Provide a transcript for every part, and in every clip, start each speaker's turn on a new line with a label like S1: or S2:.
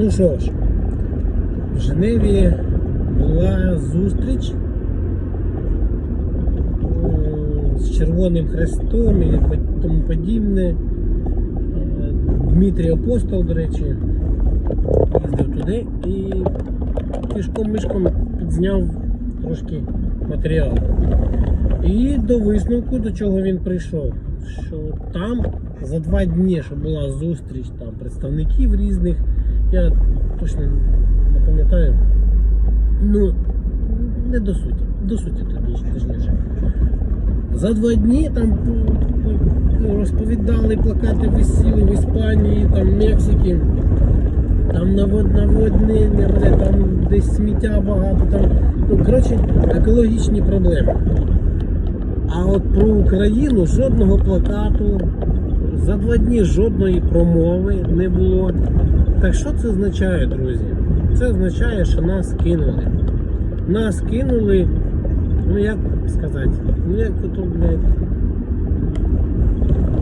S1: Ну що ж, в Женеві була зустріч з Червоним Хрестом і тому подібне. Е, Дмитрій Апостол, до речі, їздив туди і кишком-мишком підзняв трошки матеріалу. І до висновку, до чого він прийшов, що там за два дні, що була зустріч там представників різних, я точно не пам'ятаю. Ну, не до суті. До суті тоді точніше. За два дні там розповідали, плакати висіли в Іспанії, там Мексики, там навод, наводнення, там десь сміття багато, там, ну, коротше, екологічні проблеми. А от про Україну жодного плакату, за два дні жодної промови не було. Так що це означає, друзі? Це означає, що нас кинули. Нас кинули, ну як сказати, ну як ото, блядь,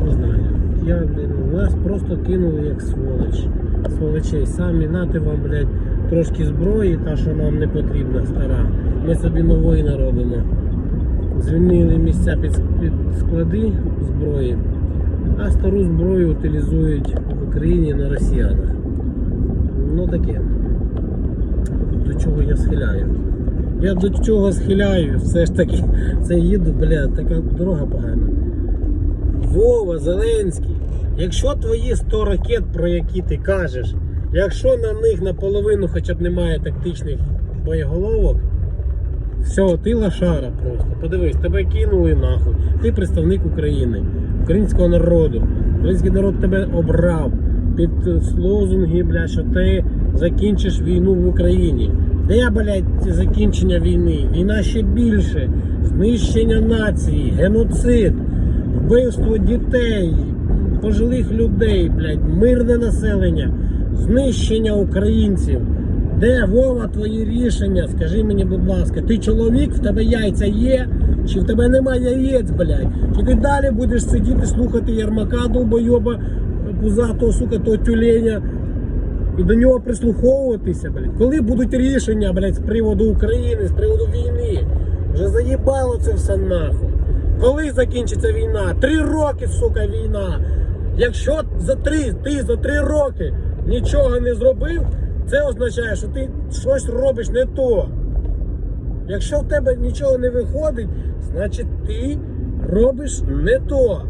S1: не знаю. Я, блядь, нас просто кинули як сволоч. Сволочей. Самі нати вам, блядь, трошки зброї, та що нам не потрібна, стара. Ми собі нової наробимо звільнили місця під склади зброї, а стару зброю утилізують в Україні на росіянах. Ну таке. До чого я схиляю? Я до чого схиляю, все ж таки, це їду, бля, така дорога погана. Вова, Зеленський, якщо твої 100 ракет, про які ти кажеш, якщо на них наполовину хоча б немає тактичних боєголовок, все, ти лошара просто. Подивись, тебе кинули нахуй. Ти представник України, українського народу. Український народ тебе обрав під е, лозунги, бля, що ти закінчиш війну в Україні. Де, блядь, закінчення війни? Війна ще більше. Знищення нації, геноцид, вбивство дітей, пожилих людей, блядь, мирне населення, знищення українців. Де Вова твої рішення? Скажи мені, будь ласка, ти чоловік, в тебе яйця є, чи в тебе немає яєць, блядь? Чи ти далі будеш сидіти, слухати Ярмака довбойоба, пузатого, сука, того тюленя, і до нього прислуховуватися, блядь? Коли будуть рішення, блядь, з приводу України, з приводу війни? Вже заїбало це все нахуй. Коли закінчиться війна? Три роки, сука, війна. Якщо за три, ти за три роки нічого не зробив, це означає, що ти щось робиш не то. Якщо в тебе нічого не виходить, значить ти робиш не то.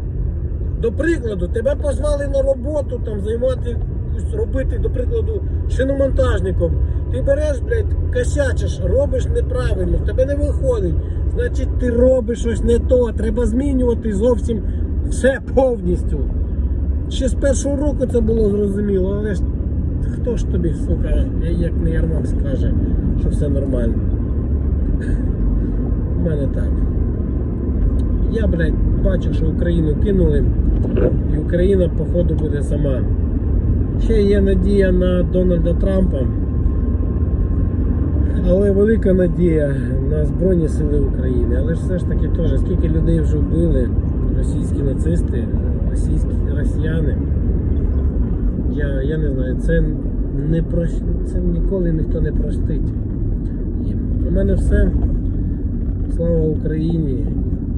S1: До прикладу, тебе позвали на роботу там займати, робити, до прикладу, шиномонтажником. Ти береш, блядь, косячиш, робиш неправильно, в тебе не виходить. Значить, ти робиш щось не то. Треба змінювати зовсім все повністю. Ще з першого року це було зрозуміло, але ж хто ж тобі, сука, як не Ярмак скаже, що все нормально. У мене так. Я, блядь, бачу, що Україну кинули, і Україна, походу, буде сама. Ще є надія на Дональда Трампа, але велика надія на Збройні Сили України. Але ж все ж таки теж, скільки людей вже вбили російські нацисти, російські росіяни. Я, я не знаю, це не про це ніколи ніхто не простить. У мене все. Слава Україні!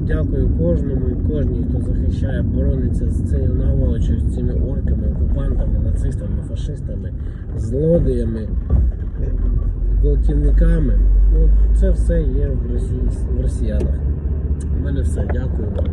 S1: Дякую кожному і кожній, хто захищає, борониться з цією наволочою, з цими орками, окупантами, нацистами, фашистами, злодіями, гвалтівниками. Ну, це все є в, росі... в росіянах. У мене все. Дякую вам.